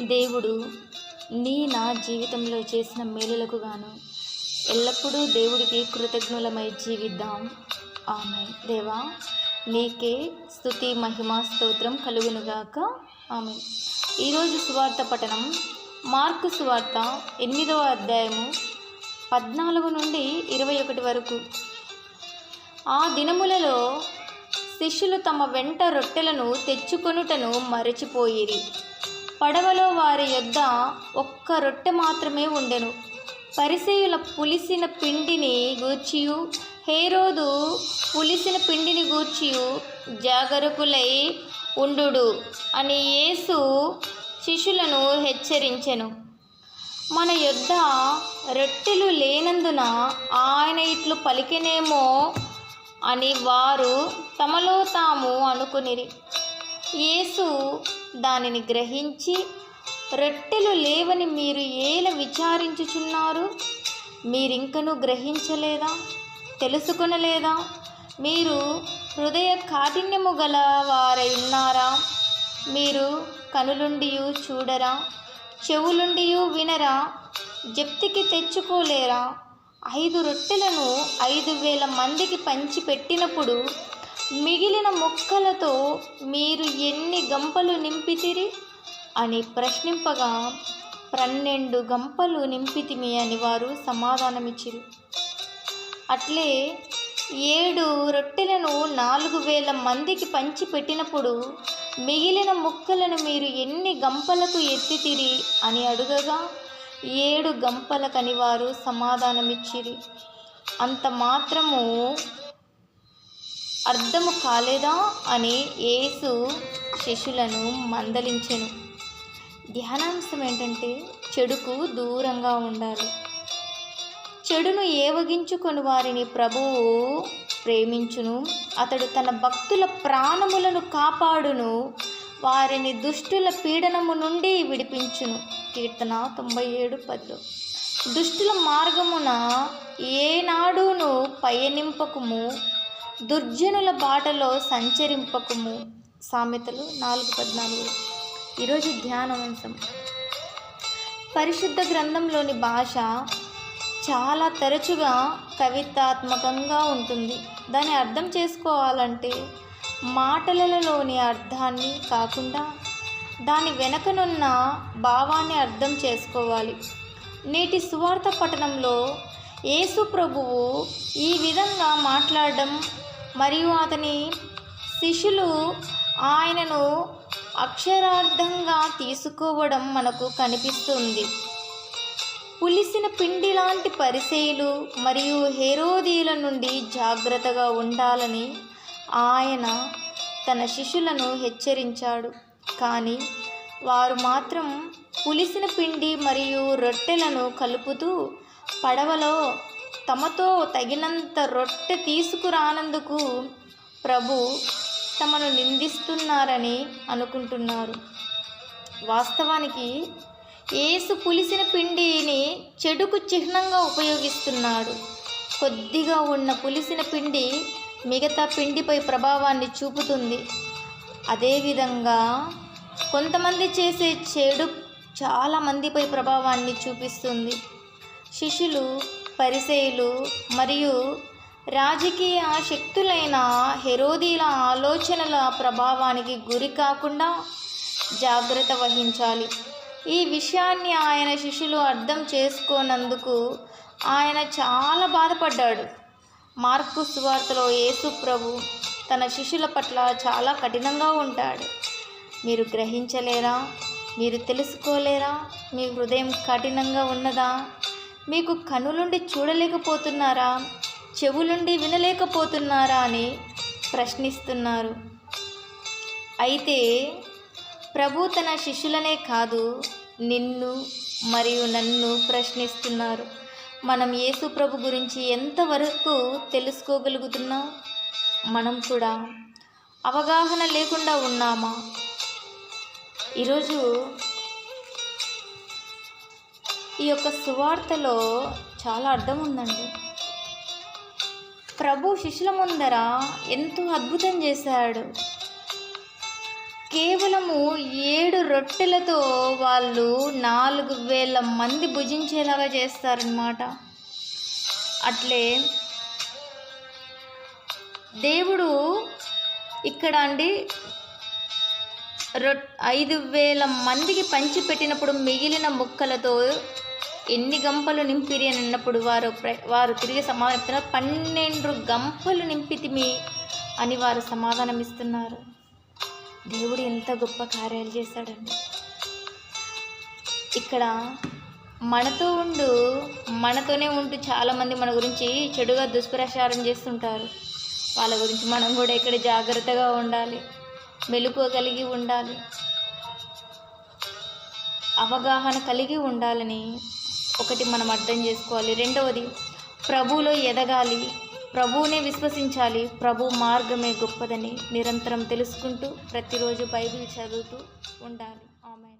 దేవుడు నీ నా జీవితంలో చేసిన మేలులకు గాను ఎల్లప్పుడూ దేవుడికి కృతజ్ఞులమై జీవిద్దాం. ఆమె దేవా నీకే స్తుతి మహిమ స్తోత్రం కలుగునుగాక ఆమె ఈరోజు సువార్త పఠనం మార్కు సువార్త ఎనిమిదవ అధ్యాయము పద్నాలుగు నుండి ఇరవై ఒకటి వరకు. ఆ దినములలో శిష్యులు తమ వెంట రొట్టెలను తెచ్చుకొనుటను మరచిపోయిరి. పడవలో వారి యొద్ద ఒక్క రొట్టె మాత్రమే ఉండెను. పరిసయుల పులిసిన పిండిని గూర్చియు హేరోదు పులిసిన పిండిని గూర్చియు జాగరకులై ఉండు అని యేసు శిష్యులను హెచ్చరించెను. మన యొద్ద రొట్టెలు లేనందున ఆయన ఇట్లు పలికెనేమో అని వారు తమలో తాము అనుకునిరి. యేసు దానిని గ్రహించి రొట్టెలు లేవని మీరు ఏల విచారించుచున్నారు? మీరింకను గ్రహించలేదా? తెలుసుకొనలేదా? మీరు హృదయ కాఠిన్యము గల వారై ఉన్నారా? మీరు కనులుండి చూడరా? చెవులుండి వినరా? జప్తికి తెచ్చుకోలేరా? ఐదు రొట్టెలను ఐదు వేల మందికి పంచిపెట్టినప్పుడు మిగిలిన మొక్కలతో మీరు ఎన్ని గంపలు నింపితిరి? అని ప్రశ్నింపగా పన్నెండు గంపలు నింపితిమి అని వారు సమాధానమిచ్చిరి. అట్లే ఏడు రొట్టెలను నాలుగు వేల మందికి పంచి పెట్టినప్పుడు మిగిలిన ముక్కలను మీరు ఎన్ని గంపలకు ఎత్తితిరి? అని అడుగగా ఏడు గంపలకని వారు సమాధానమిచ్చిరి. అంత మాత్రము అర్థము కాలేదా అని యేసు శిష్యులను మందలించెను. ధ్యానాంశం ఏంటంటే చెడుకు దూరంగా ఉండాలి. చెడును ఏవగించుకొని వారిని ప్రభువు ప్రేమించును. అతడు తన భక్తుల ప్రాణములను కాపాడును. వారిని దుష్టుల పీడనము నుండి విడిపించును. కీర్తన తొంభై ఏడు పదిలో దుష్టుల మార్గమున ఏనాడును పయనింపకము? దుర్జనుల బాటలో సంచరింపకము. సామెతలు నాలుగు పద్నాలుగు. ఈరోజు ధ్యానాంశం పరిశుద్ధ గ్రంథంలోని భాష చాలా తరచుగా కవితాత్మకంగా ఉంటుంది. దాన్ని అర్థం చేసుకోవాలంటే మాటలలోని అర్థాన్ని కాకుండా దాని వెనకనున్న భావాన్ని అర్థం చేసుకోవాలి. నేటి సువార్త పఠనంలో యేసు ప్రభువు ఈ విధంగా మాట్లాడడం మరియు అతని శిష్యులు ఆయనను అక్షరార్థంగా తీసుకోవడం మనకు కనిపిస్తుంది. పులిసిన పిండి లాంటి పరిసేయులు మరియు హెరోదీల నుండి జాగ్రత్తగా ఉండాలని ఆయన తన శిష్యులను హెచ్చరించాడు. కానీ వారు మాత్రం పులిసిన పిండి మరియు రొట్టెలను కలుపుతూ పడవలో తమతో తగినంత రొట్టె తీసుకురానందుకు ప్రభు తమను నిందిస్తున్నారని అనుకుంటున్నారు. వాస్తవానికి ఏసు పులిసిన పిండిని చెడుకు చిహ్నంగా ఉపయోగిస్తున్నాడు. కొద్దిగా ఉన్న పులిసిన పిండి మిగతా పిండిపై ప్రభావాన్ని చూపుతుంది. అదేవిధంగా కొంతమంది చేసే చెడు చాలా మందిపై ప్రభావాన్ని చూపిస్తుంది. శిష్యులు పరిసయులు మరియు రాజకీయ శక్తులైన హెరోదీల ఆలోచనల ప్రభావానికి గురి కాకుండా జాగ్రత్త వహించాలి. ఈ విషయాన్ని ఆయన శిష్యులు అర్థం చేసుకోనందుకు ఆయన చాలా బాధపడ్డాడు. మార్కు సువార్తలో యేసు ప్రభు తన శిష్యుల పట్ల చాలా కఠినంగా ఉంటాడు. మీరు గ్రహించలేరా? మీరు తెలుసుకోలేరా? మీ హృదయం కఠినంగా ఉన్నదా? మీకు కనులుండి చూడలేకపోతున్నారా? చెవులుండి వినలేకపోతున్నారా అని ప్రశ్నిస్తున్నారు. అయితే ప్రభు తన శిష్యులనే కాదు నిన్ను మరియు నన్ను ప్రశ్నిస్తున్నారు. మనం యేసు ప్రభు గురించి ఎంతవరకు తెలుసుకోగలుగుతున్నాం? మనం కూడా అవగాహన లేకుండా ఉన్నామా? ఈరోజు ఈ యొక్క సువార్తలో చాలా అర్థం ఉందండి. ప్రభు శిష్యుల ముందర ఎంతో అద్భుతం చేశాడు. కేవలము ఏడు రొట్టెలతో వాళ్ళు నాలుగు వేల మంది భుజించేలాగా చేస్తారనమాట అట్లే దేవుడు ఇక్కడ అండి రొ ఐదు వేల మందికి పంచిపెట్టినప్పుడు మిగిలిన ముక్కలతో ఎన్ని గంపలు నింపిరి అని అన్నప్పుడు వారు వారు తిరిగి సమాధానం పన్నెండు గంపలు నింపితిమి అని వారు సమాధానం ఇస్తున్నారు. దేవుడు ఎంత గొప్ప కార్యాలు చేశాడండి. ఇక్కడ మనతో ఉండు మనతోనే ఉంటూ చాలామంది మన గురించి చెడుగా దుష్ప్రచారం చేస్తుంటారు. వాళ్ళ గురించి మనం కూడా ఇక్కడ జాగ్రత్తగా ఉండాలి. మెలకువ కలిగి ఉండాలి. అవగాహన కలిగి ఉండాలని ఒకటి మనం అర్థం చేసుకోవాలి. రెండవది ప్రభువులో ఎదగాలి. ప్రభువునే విశ్వసించాలి. ప్రభు మార్గమే గొప్పదని నిరంతరం తెలుసుకుంటూ ప్రతిరోజు బైబిల్ చదువుతూ ఉండాలి. ఆమె